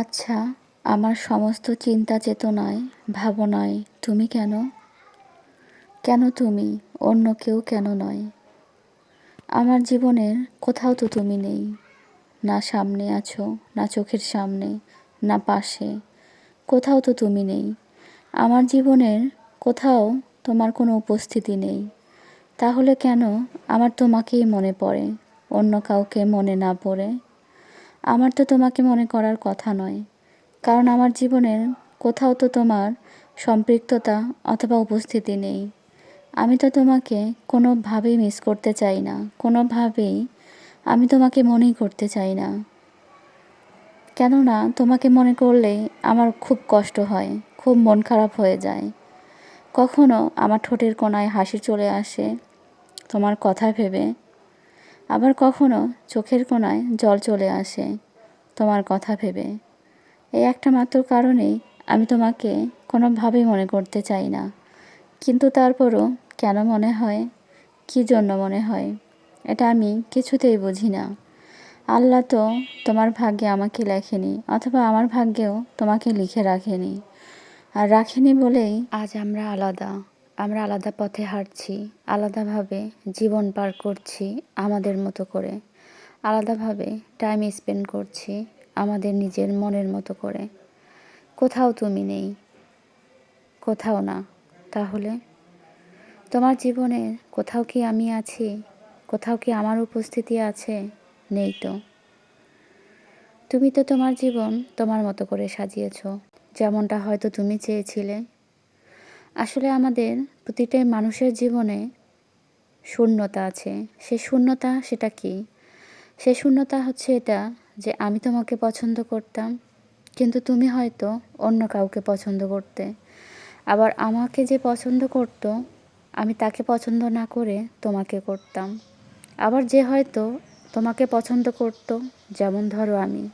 আচ্ছা আমার সমস্ত চিন্তা চেতনায়, ভাবনায় তুমি কেন? কেন তুমি, অন্য কেউ কেন নয়? আমার জীবনের কোথাও তো তুমি নেই। না সামনে আছো, না চোখের সামনে, না পাশে। কোথাও তো তুমি নেই। আমার জীবনের কোথাও তোমার কোনো উপস্থিতি নেই। তাহলে কেন আমার তোমাকেই মনে পড়ে, অন্য কাউকে মনে না পড়ে? আমার তো তোমাকে মনে করার কথা নয়। কারণ আমার জীবনের কোথাও তো তোমার সম্পৃক্ততা অথবা উপস্থিতি নেই। আমি তো তোমাকে কোনোভাবেই মিস করতে চাই না। কোনোভাবেই আমি তোমাকে মনেই করতে চাই না। কেননা তোমাকে মনে করলে আমার খুব কষ্ট হয়, খুব মন খারাপ হয়ে যায়। কখনো আমার ঠোঁটের কোনায় হাসি চলে আসে তোমার কথা ভেবে আবার কখনো চোখের কোনায় জল চলে আসে তোমার কথা ভেবে। এই একটা মাত্র কারণেই আমি তোমাকে কোনোভাবেই মনে করতে চাই না। কিন্তু তারপরও কেন মনে হয়? কী জন্য মনে হয়? এটা আমি কিছুতেই বুঝি না। আল্লাহ তো তোমার ভাগ্যে আমাকে লেখেনি, অথবা আমার ভাগ্যেও তোমাকে লিখে রাখেনি। আর রাখেনি বলেই আজ আমরা আলাদা। আমরা আলাদা পথে হাঁটছি, আলাদাভাবে জীবন পার করছি আমাদের মতো করে, আলাদাভাবে টাইম স্পেন্ড করছি আমাদের নিজের মনের মতো করে। কোথাও তুমি নেই, কোথাও না, তাহলে? তোমার জীবনের কোথাও কি আমি আছি, কোথাও কি আমার উপস্থিতি আছে? নেই তো। তুমি তো তোমার জীবন তোমার মতো করে সাজিয়েছ, যেমনটা হয়তো তুমি চেয়েছিলে। আসলে আমাদের প্রতিটাই মানুষের জীবনে শূন্যতা আছে। সে শূন্যতা সেটা কি? সে শূন্যতা হচ্ছে এটা যে আমি তোমাকে পছন্দ করতাম, কিন্তু তুমি হয়তো অন্য কাউকে পছন্দ করতে। আবার আমাকে যে পছন্দ করত, আমি তাকে পছন্দ না করে তোমাকে করতাম। আবার যে হয়তো তোমাকে পছন্দ করত, যেমন ধরো আমি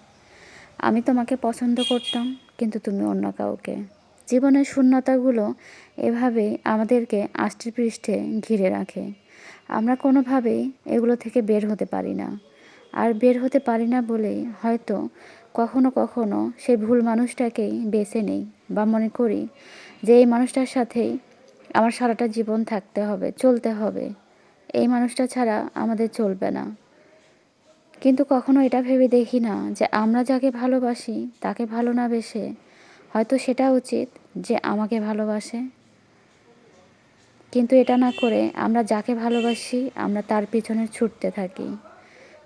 আমি তোমাকে পছন্দ করতাম, কিন্তু তুমি অন্য কাউকে। জীবনের শূন্যতাগুলো এভাবেই আমাদেরকে আষ্টে পৃষ্ঠে ঘিরে রাখে। আমরা কোনোভাবেই এগুলো থেকে বের হতে পারি না। আর বের হতে পারি না বলেই হয়তো কখনো কখনো সেই ভুল মানুষটাকেই বেছে নেই বা মনে করি যে এই মানুষটার সাথেই আমার সারাটা জীবন থাকতে হবে, চলতে হবে। এই মানুষটা ছাড়া আমাদের চলবে না। কিন্তু কখনো এটা ভেবে দেখি না যে আমরা যাকে ভালোবাসি তাকে ভালো না বেসে হয়তো সেটা উচিত যে আমাকে ভালোবাসে। কিন্তু এটা না করে আমরা যাকে ভালোবাসি, আমরা তার পিছনে ছুটতে থাকি।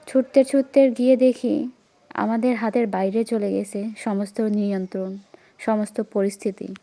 ছুটতে ছুটতে গিয়ে দেখি আমাদের হাতের বাইরে চলে গেছে সমস্ত নিয়ন্ত্রণ, সমস্ত পরিস্থিতি।